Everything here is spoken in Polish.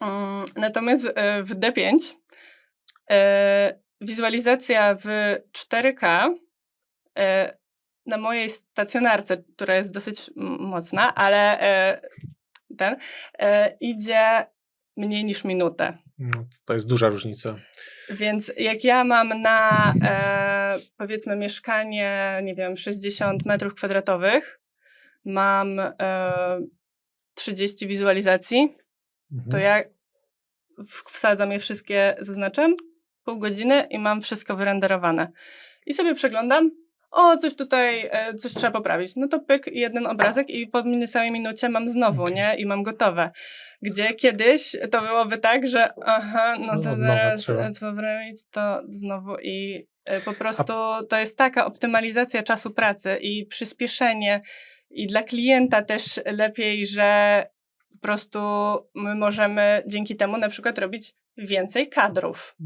Mm, Natomiast e, w D5 e, wizualizacja w 4K e, na mojej stacjonarce, która jest dosyć mocna, ale e, ten e, idzie mniej niż minutę. No, to jest duża różnica. Więc jak ja mam na e, powiedzmy mieszkanie, nie wiem, 60 metrów kwadratowych, mam e, 30 wizualizacji, Mhm. to ja wsadzam je wszystkie, zaznaczam, pół godziny i mam wszystko wyrenderowane. I sobie przeglądam, o, coś tutaj, e, coś trzeba poprawić. No to pyk, jeden obrazek i po niecałej minucie mam znowu, Okej. nie? I mam gotowe. Gdzie kiedyś to byłoby tak, że aha, no No, to zaraz trzeba. e, poprawić to znowu i e, po prostu to jest taka optymalizacja czasu pracy i przyspieszenie i dla klienta też lepiej, że po prostu my możemy dzięki temu na przykład robić więcej kadrów.